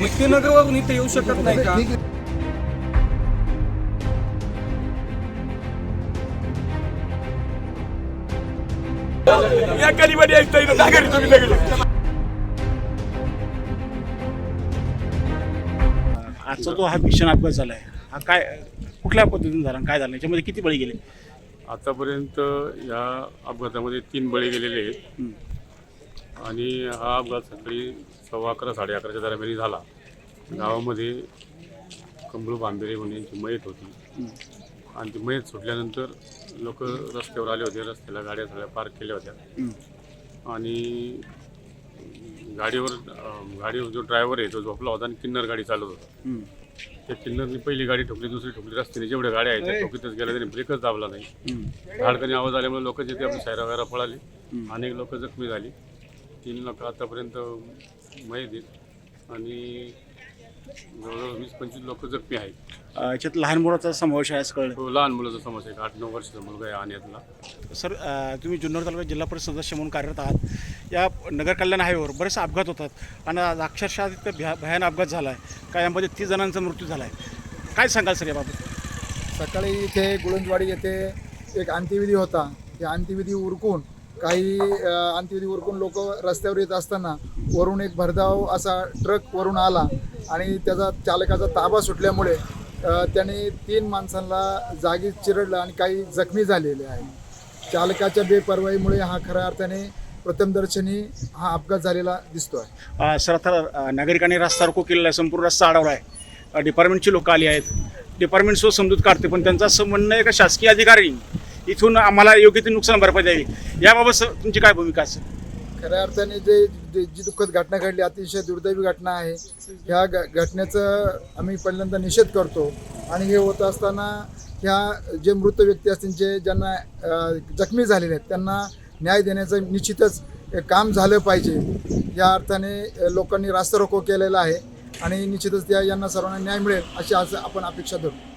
मुक्तीनगरवरून इथे येऊ शकत नाही का? या गरीबाने ऐकता जा घरी तुम्ही लगेच आजचा जो हा भीषण अपघात झाला आहे हा काय कुठल्या पद्धतीने झाला आणि काय झालं? याच्यामध्ये किती बळी गेले? आतापर्यंत या अपघातामध्ये तीन बळी गेलेले आहेत. आणि हा अपघात सकाळी सव्वा अकरा साडे अकराच्या दरम्यान झाला. गावामध्ये कमळू बांबेरे म्हणून यांची मयत होती. आणि ती मयत सुटल्यानंतर लोक रस्त्यावर आले होते. रस्त्याला गाड्या सगळ्या पार्क केल्या होत्या. आणि गाडीवर गाडीवर जो ड्रायव्हर आहे तो झोपला होता आणि किन्नर गाडी चालवत होता. त्या किन्नरनी पहिली गाडी ठोकली दुसरी ठोकली. रस्त्याने जेवढ्या गाड्या आहेत त्या ठोकीतच गेल्या. त्याने ब्रेकच दाबला नाही. धाडकनी आवाज आल्यामुळे लोक जे ते आपली सायरा वगैरे पळाली. अनेक लोक जखमी झाली. तीन लोक आतापर्यंत मय आहेत. आणि जवळजवळ वीस पंचवीस लोक जखमी आहेत. अं, याच्यात लहान मुलाचा समावेश आहे असं कळलं. तो लहान मुलाचा समस्या आहे. आठ नऊ वर्षाचा मुलगा आहे आणण्यातला सर अं, तुम्ही जुन्नर तालुका जिल्हा परिषद सदस्य म्हणून कार्यरत आहात. या नगर कल्याण हायवेवर बरेचसे अपघात होतात आणि आज अक्षरशः तिथं भया भयान अपघात झाला आहे काय यामध्ये तीस जणांचा मृत्यू झाला आहे काय सांगाल सर याबाबत? सकाळी इथे गुळंजवाडी येथे एक अंत्यविधी होता. ते अंत्यविधी उरकून काही अ, लोक रस्त्यावर येत असताना वरून एक भरधाव असा ट्रक वरून आला आणि त्याचा चालकाचा ताबा सुटल्यामुळे त्याने तीन माणसांना जागीच चिरडलं आणि काही जखमी झालेले आहे चालकाच्या बेपरवाईमुळे हा खऱ्या अर्थाने प्रथमदर्शनी हा अपघात झालेला दिसतो आहे सर आता नागरिकांनी रस्ता रोको केलेला आहे संपूर्ण रस्ता अडवला आहे. डिपार्टमेंटची लोक आली आहेत. डिपार्टमेंट सो समजूत काढते पण त्यांचं समन्वय म्हणणं का शासकीय अधिकारी इथून आम्हाला योग्य ती नुकसान भरपाई द्यावी. याबाबत सर तुमची काय भूमिका असेल? खऱ्या अर्थाने जे जे- जी दुःखद घटना घडली अतिशय दुर्दैवी घटना आहे. ह्या घ घटनेचं आम्ही पहिल्यांदा निषेध करतो. आणि हे होत असताना ह्या जे मृत व्यक्ती असतील जे ज्यांना जखमी झालेले आहेत त्यांना न्याय देण्याचं निश्चितच काम झालं पाहिजे. या अर्थाने लोकांनी रास्ता रोको केलेला आहे. आणि निश्चितच त्या यांना सर्वांना न्याय मिळेल अशी आज आपण अपेक्षा धरू.